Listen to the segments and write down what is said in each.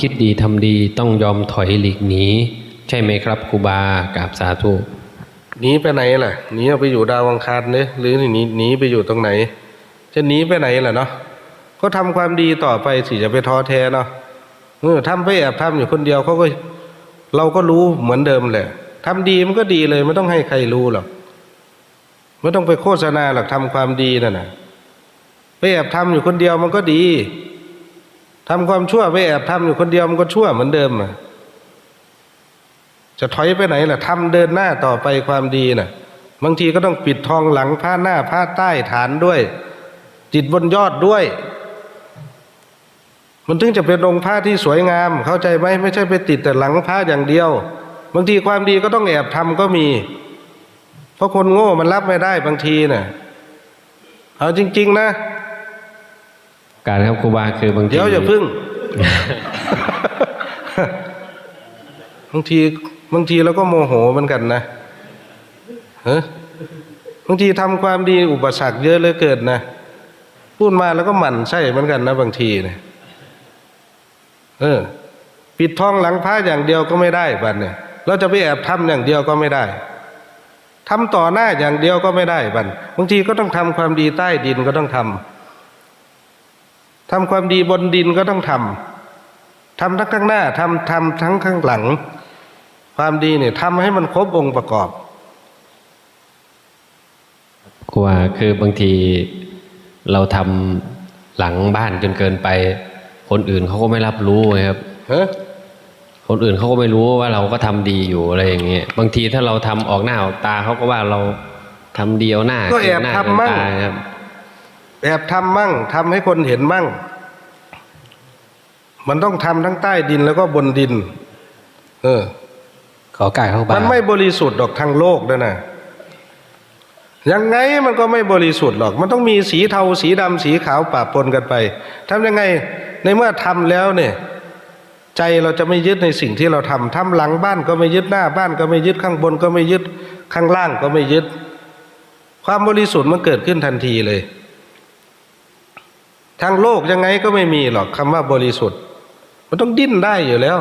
คิดดีทำดีต้องยอมถอยหลีกหนีใช่ไหมครับครูบากราบสาธุหนีไปไหนล่ะหนีไปอยู่ดาวังคารเนี่ยหรือหนีหนีไปอยู่ตรงไหน จะหนีไปไหนล่ะเนาะก็ทำความดีต่อไปสิจะไปท้อแท้เนาะเออทำไปแอบทำอยู่คนเดียวเขาก็ เราก็รู้เหมือนเดิมแหละทำดีมันก็ดีเลยไม่ต้องให้ใครรู้หรอกไม่ต้องไปโฆษณาหรอกทำความดีนั่นน่ะไปแอบทำอยู่คนเดียวมันก็ดี ทำความชั่วไปแอบทำอยู่คนเดียวมันก็ชั่วเหมือนเดิมอะจะถอยไปไหนล่ะทำเดินหน้าต่อไปความดีน่ะ บางทีก็ต้องปิดทองหลังผ้าหน้าผ้าใต้ฐานด้วย จิตบนยอดด้วย มันถึงจะเป็นองค์ผ้าที่สวยงาม เข้าใจไหมไม่ใช่ไปติดแต่หลังผ้าอย่างเดียว บางทีความดีก็ต้องแอบทำก็มี เพราะคนโง่มันรับไม่ได้บางทีน่ะ เอาจริง ๆ นะ การครับครูบาคือบางทีเดี๋ยวอย่าพึ่งบางทีบางทีเราก็โมโหเหมือนกันนะเฮ้บางทีทำความดีอุปสรรคเยอะเหลือเกินนะพูดมาแล้วก็หมั่นใช่เหมือนกันนะบางทีเนี่ยเออ ปิดทองหลังพระอย่างเดียวก็ไม่ได้บัดเนี่ย เราจะไปแอบทำอย่างเดียวก็ไม่ได้ทำต่อหน้าอย่างเดียวก็ไม่ได้บัดบางทีก็ต้องทำความดีใต้ดินก็ต้องทำ ทำความดีบนดินก็ต้องทำทำทั้งข้างหน้าทำทำทั้งข้างหลัง ความดีเนี่ยทำให้มันครบองค์ประกอบครูบาคือบางทีเราทำหลังบ้านจนเกินไป คนอื่นเขาก็ไม่รับรู้ไงครับเฮ้ยคนอื่นเขาก็ไม่รู้ว่าเราก็ทำดีอยู่อะไรอย่างเงี้ยบางทีถ้าเราทำออกหน้าออกตาเขาก็ว่าเราทำเดียวหน้าก็แอบเนหน้าทำมั่งเกินตาครับ แอบทำมั่งทำให้คนเห็นมั่ง มันต้องทำทั้งใต้ดินแล้วก็บนดิน เออขอการเข้าบามันไม่บริสุทธิ์ดอกทางโลกด้วยนะยังไงมันก็ไม่บริสุทธิ์หรอก มันต้องมีสีเทาสีดำสีขาวปะปนกันไปทำยังไงในเมื่อทำแล้วเนี่ย ใจเราจะไม่ยึดในสิ่งที่เราทำทำหลังบ้านก็ไม่ยึดหน้าบ้านก็ไม่ยึดข้างบนก็ไม่ยึดข้างล่างก็ไม่ยึด ความบริสุทธิ์มันเกิดขึ้นทันทีเลย ทางโลกยังไงก็ไม่มีหรอกคำว่าบริสุทธิ์ มันต้องดิ้นได้อยู่แล้ว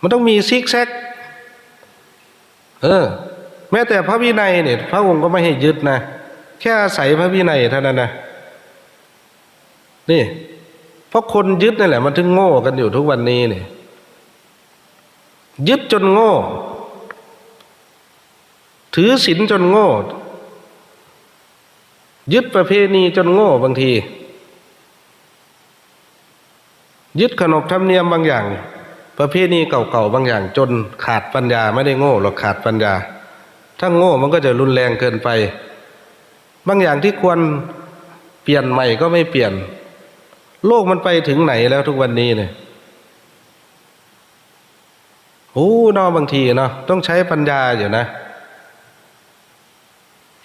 มันต้องมีซิกแซก เออ แม้แต่พระวินัยเนี่ยพระองค์ก็ไม่ให้ยึดนะ แค่อาศัยพระวินัยเท่านั้นนะนี่ เพราะคนยึดนั่นแหละ มันถึงโง่กันอยู่ทุกวันนี้เนี่ยยึดจนโง่ ถือศีลจนโง่ ยึดประเพณีจนโง่บางที ยึดขนบธรรมเนียมบางอย่าง ประเพณีเก่าๆบางอย่าง จนขาดปัญญาไม่ได้โง่หรอกขาดปัญญา ถ้าโง่มันก็จะรุนแรงเกินไป บางอย่างที่ควรเปลี่ยนใหม่ก็ไม่เปลี่ยน โลกมันไปถึงไหนแล้วทุกวันนี้เนี่ยโอ้เนอบางทีเนาะต้องใช้ปัญญาอยู่นะ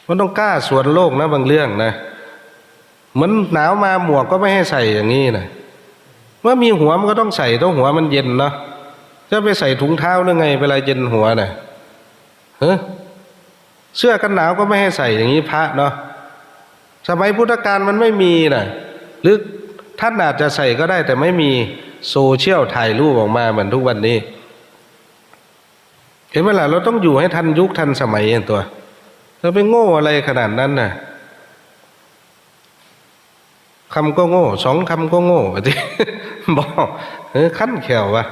มันต้องกล้าสวนโลกนะบางเรื่องนะเหมือนหนาวมาหมวกก็ไม่ให้ใส่อย่างนี้นะ เมื่อมีหัวมันก็ต้องใส่ต้องหัวมันเย็นเนาะจะไปใส่ถุงเท้าหรือไงเวลาเย็นหัวน่ะเฮ้เสื้อกันหนาวก็ไม่ให้ใส่อย่างนี้พระเนาะสมัยพุทธกาลมันไม่มีน่ะหรือท่านอาจจะใส่ก็ได้ แต่ไม่มีโซเชียลถ่ายรูปออกมาเหมือนทุกวันนี้ เห็นไหมล่ะเราต้องอยู่ให้ทันยุคทันสมัยอย่างตัวเราไปโง่อะไรขนาดนั้นน่ะ คำก็โง่สองคำก็โง่ไปที่บอกเออขั้นแขววะ